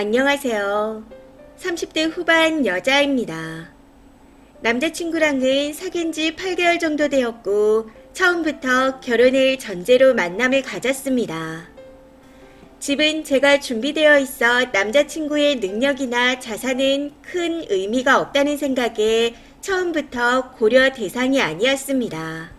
안녕하세요. 30대 후반 여자입니다. 남자친구랑은 사귄 지 8개월 정도 되었고, 처음부터 결혼을 전제로 만남을 가졌습니다. 집은 제가 준비되어 있어 남자친구의 능력이나 자산은 큰 의미가 없다는 생각에 처음부터 고려 대상이 아니었습니다.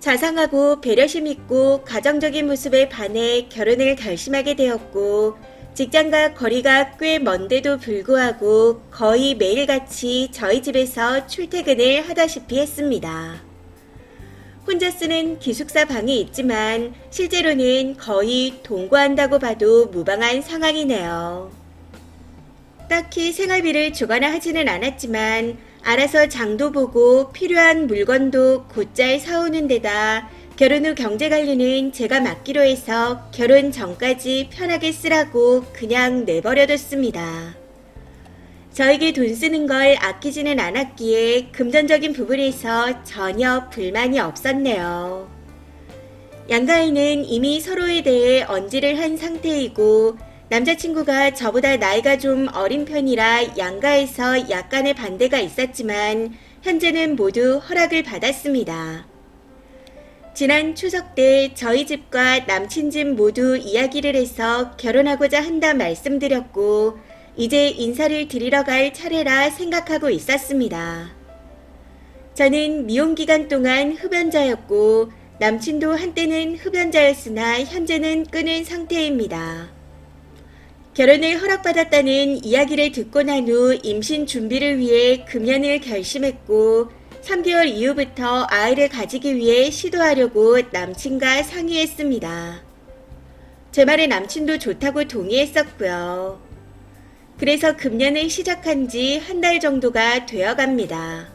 자상하고 배려심 있고 가정적인 모습에 반해 결혼을 결심하게 되었고, 직장과 거리가 꽤 먼데도 불구하고 거의 매일같이 저희 집에서 출퇴근을 하다시피 했습니다. 혼자 쓰는 기숙사 방이 있지만 실제로는 거의 동거한다고 봐도 무방한 상황이네요. 딱히 생활비를 주거나 하지는 않았지만 알아서 장도 보고 필요한 물건도 곧잘 사오는 데다 결혼 후 경제 관리는 제가 맡기로 해서 결혼 전까지 편하게 쓰라고 그냥 내버려뒀습니다. 저에게 돈 쓰는 걸 아끼지는 않았기에 금전적인 부분에서 전혀 불만이 없었네요. 양가인은 이미 서로에 대해 언지를 한 상태이고 남자친구가 저보다 나이가 좀 어린 편이라 양가에서 약간의 반대가 있었지만 현재는 모두 허락을 받았습니다. 지난 추석 때 저희 집과 남친 집 모두 이야기를 해서 결혼하고자 한다 말씀드렸고 이제 인사를 드리러 갈 차례라 생각하고 있었습니다. 저는 미혼 기간 동안 흡연자였고 남친도 한때는 흡연자였으나 현재는 끊은 상태입니다. 결혼을 허락받았다는 이야기를 듣고 난 후 임신 준비를 위해 금연을 결심했고 3개월 이후부터 아이를 가지기 위해 시도하려고 남친과 상의했습니다. 제 말에 남친도 좋다고 동의했었고요. 그래서 금연을 시작한 지 한 달 정도가 되어 갑니다.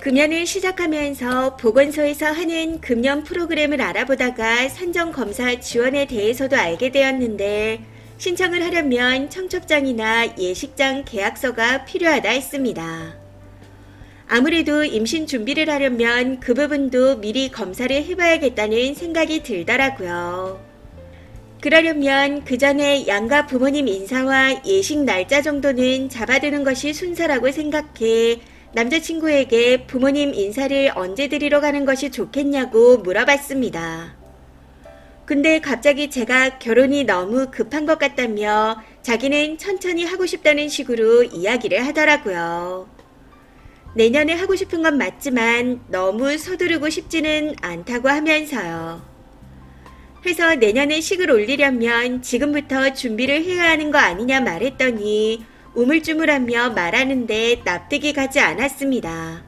금연을 시작하면서 보건소에서 하는 금연 프로그램을 알아보다가 산정검사 지원에 대해서도 알게 되었는데 신청을 하려면 청첩장이나 예식장 계약서가 필요하다 했습니다. 아무래도 임신 준비를 하려면 그 부분도 미리 검사를 해봐야겠다는 생각이 들더라고요. 그러려면 그 전에 양가 부모님 인사와 예식 날짜 정도는 잡아두는 것이 순서라고 생각해 남자친구에게 부모님 인사를 언제 드리러 가는 것이 좋겠냐고 물어봤습니다. 근데 갑자기 제가 결혼이 너무 급한 것 같다며 자기는 천천히 하고 싶다는 식으로 이야기를 하더라고요. 내년에 하고 싶은 건 맞지만 너무 서두르고 싶지는 않다고 하면서요. 해서 내년에 식을 올리려면 지금부터 준비를 해야 하는 거 아니냐 말했더니 우물쭈물하며 말하는데 납득이 가지 않았습니다.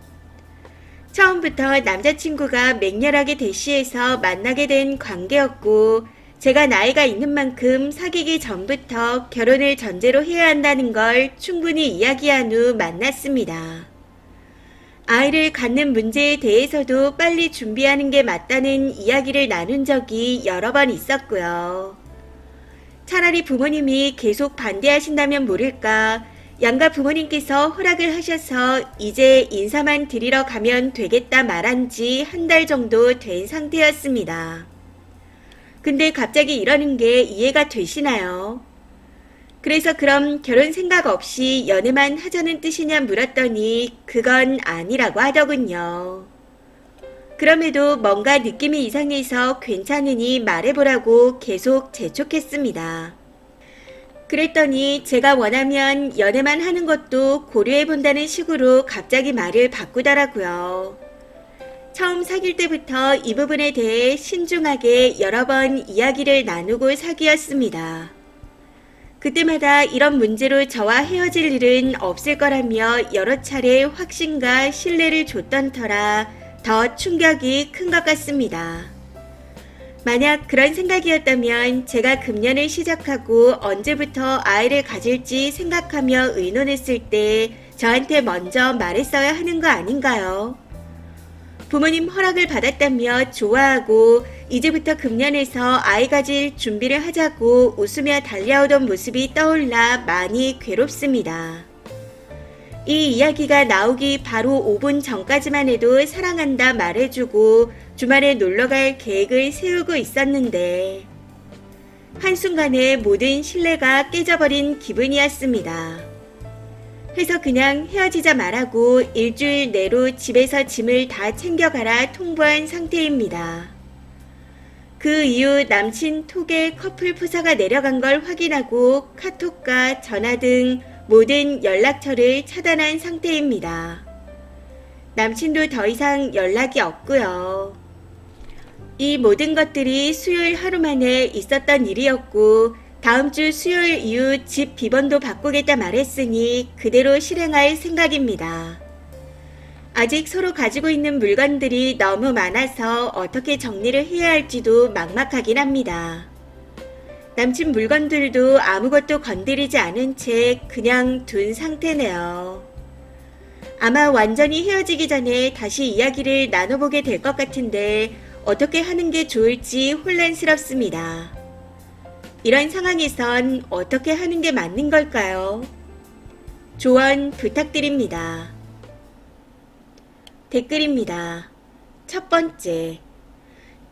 처음부터 남자친구가 맹렬하게 대시해서 만나게 된 관계였고, 제가 나이가 있는 만큼 사귀기 전부터 결혼을 전제로 해야 한다는 걸 충분히 이야기한 후 만났습니다. 아이를 갖는 문제에 대해서도 빨리 준비하는 게 맞다는 이야기를 나눈 적이 여러 번 있었고요. 차라리 부모님이 계속 반대하신다면 모를까, 양가 부모님께서 허락을 하셔서 이제 인사만 드리러 가면 되겠다 말한 지 한 달 정도 된 상태였습니다. 근데 갑자기 이러는 게 이해가 되시나요? 그래서 그럼 결혼 생각 없이 연애만 하자는 뜻이냐 물었더니 그건 아니라고 하더군요. 그럼에도 뭔가 느낌이 이상해서 괜찮으니 말해보라고 계속 재촉했습니다. 그랬더니 제가 원하면 연애만 하는 것도 고려해본다는 식으로 갑자기 말을 바꾸더라고요. 처음 사귈 때부터 이 부분에 대해 신중하게 여러 번 이야기를 나누고 사귀었습니다. 그때마다 이런 문제로 저와 헤어질 일은 없을 거라며 여러 차례 확신과 신뢰를 줬던 터라 더 충격이 큰 것 같습니다. 만약 그런 생각이었다면 제가 금년을 시작하고 언제부터 아이를 가질지 생각하며 의논했을 때 저한테 먼저 말했어야 하는 거 아닌가요? 부모님 허락을 받았다며 좋아하고 이제부터 금년에서 아이 가질 준비를 하자고 웃으며 달려오던 모습이 떠올라 많이 괴롭습니다. 이 이야기가 나오기 바로 5분 전까지만 해도 사랑한다 말해주고 주말에 놀러 갈 계획을 세우고 있었는데 한순간에 모든 신뢰가 깨져버린 기분이었습니다. 해서 그냥 헤어지자 말하고 일주일 내로 집에서 짐을 다 챙겨가라 통보한 상태입니다. 그 이후 남친 톡에 커플 푸사가 내려간 걸 확인하고 카톡과 전화 등 모든 연락처를 차단한 상태입니다. 남친도 더 이상 연락이 없고요. 이 모든 것들이 수요일 하루 만에 있었던 일이었고 다음 주 수요일 이후 집 비번도 바꾸겠다 말했으니 그대로 실행할 생각입니다. 아직 서로 가지고 있는 물건들이 너무 많아서 어떻게 정리를 해야 할지도 막막하긴 합니다. 남친 물건들도 아무것도 건드리지 않은 채 그냥 둔 상태네요. 아마 완전히 헤어지기 전에 다시 이야기를 나눠보게 될 것 같은데 어떻게 하는 게 좋을지 혼란스럽습니다. 이런 상황에선 어떻게 하는 게 맞는 걸까요? 조언 부탁드립니다. 댓글입니다. 첫 번째.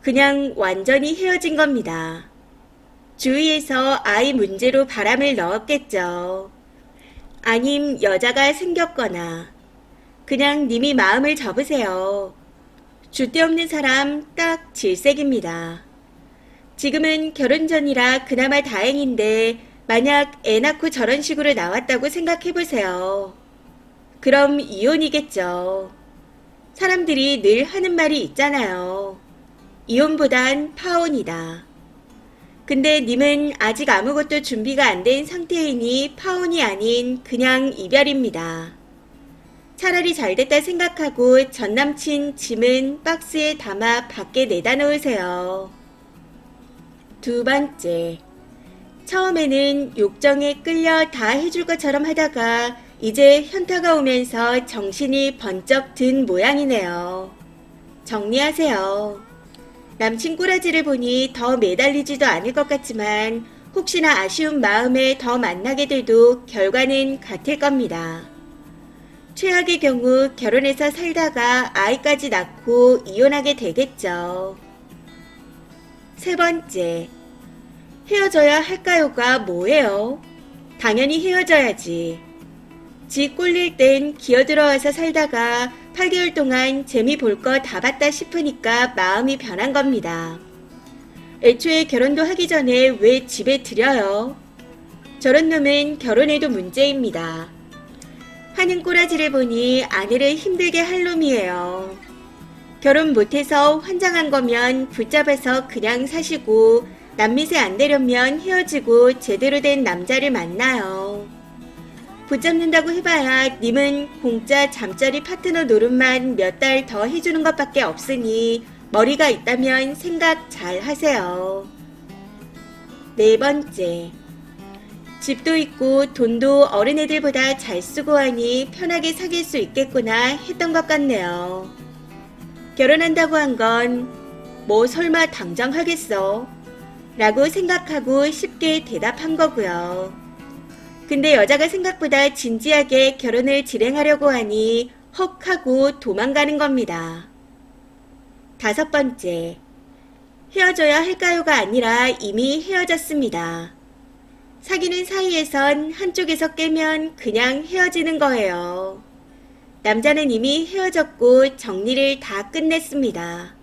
그냥 완전히 헤어진 겁니다. 주위에서 아이 문제로 바람을 넣었겠죠. 아님 여자가 생겼거나. 그냥 님이 마음을 접으세요. 줏대 없는 사람 딱 질색입니다. 지금은 결혼 전이라 그나마 다행인데 만약 애 낳고 저런 식으로 나왔다고 생각해 보세요. 그럼 이혼이겠죠. 사람들이 늘 하는 말이 있잖아요. 이혼보단 파혼이다. 근데 님은 아직 아무것도 준비가 안 된 상태이니 파혼이 아닌 그냥 이별입니다. 차라리 잘 됐다 생각하고 전 남친 짐은 박스에 담아 밖에 내다 놓으세요. 두 번째. 처음에는 욕정에 끌려 다 해줄 것처럼 하다가 이제 현타가 오면서 정신이 번쩍 든 모양이네요. 정리하세요. 남친 꼬라지를 보니 더 매달리지도 않을 것 같지만 혹시나 아쉬운 마음에 더 만나게 돼도 결과는 같을 겁니다. 최악의 경우 결혼해서 살다가 아이까지 낳고 이혼하게 되겠죠. 세 번째. 헤어져야 할까요가 뭐예요? 당연히 헤어져야지. 지 꼴릴 땐 기어들어와서 살다가 8개월 동안 재미 볼 거 다 봤다 싶으니까 마음이 변한 겁니다. 애초에 결혼도 하기 전에 왜 집에 들여요? 저런 놈은 결혼해도 문제입니다. 하는 꼬라지를 보니 아내를 힘들게 할 놈이에요. 결혼 못해서 환장한 거면 붙잡아서 그냥 사시고 남미세 안 되려면 헤어지고 제대로 된 남자를 만나요. 붙잡는다고 해봐야 님은 공짜 잠자리 파트너 노릇만 몇 달 더 해주는 것밖에 없으니 머리가 있다면 생각 잘 하세요. 네 번째. 집도 있고 돈도 어린애들보다 잘 쓰고 하니 편하게 사귈 수 있겠구나 했던 것 같네요. 결혼한다고 한 건 뭐 설마 당장 하겠어? 라고 생각하고 쉽게 대답한 거고요. 근데 여자가 생각보다 진지하게 결혼을 진행하려고 하니 헉 하고 도망가는 겁니다. 다섯 번째. 헤어져야 할까요가 아니라 이미 헤어졌습니다. 사귀는 사이에선 한쪽에서 깨면 그냥 헤어지는 거예요. 남자는 이미 헤어졌고 정리를 다 끝냈습니다.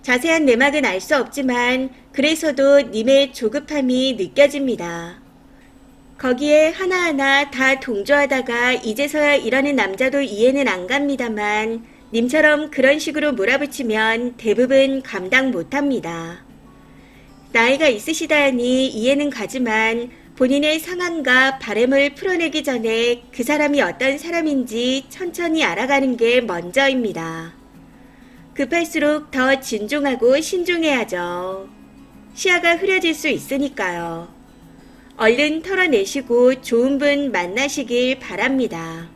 자세한 내막은 알 수 없지만 그래서도 님의 조급함이 느껴집니다. 거기에 하나하나 다 동조하다가 이제서야 이러는 남자도 이해는 안 갑니다만 님처럼 그런 식으로 몰아붙이면 대부분 감당 못합니다. 나이가 있으시다니 이해는 가지만 본인의 상황과 바램을 풀어내기 전에 그 사람이 어떤 사람인지 천천히 알아가는 게 먼저입니다. 급할수록 더 진중하고 신중해야죠. 시야가 흐려질 수 있으니까요. 얼른 털어내시고 좋은 분 만나시길 바랍니다.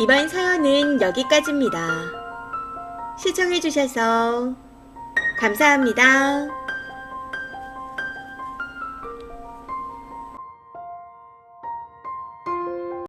이번 사연은 여기까지입니다. 시청해주셔서 감사합니다.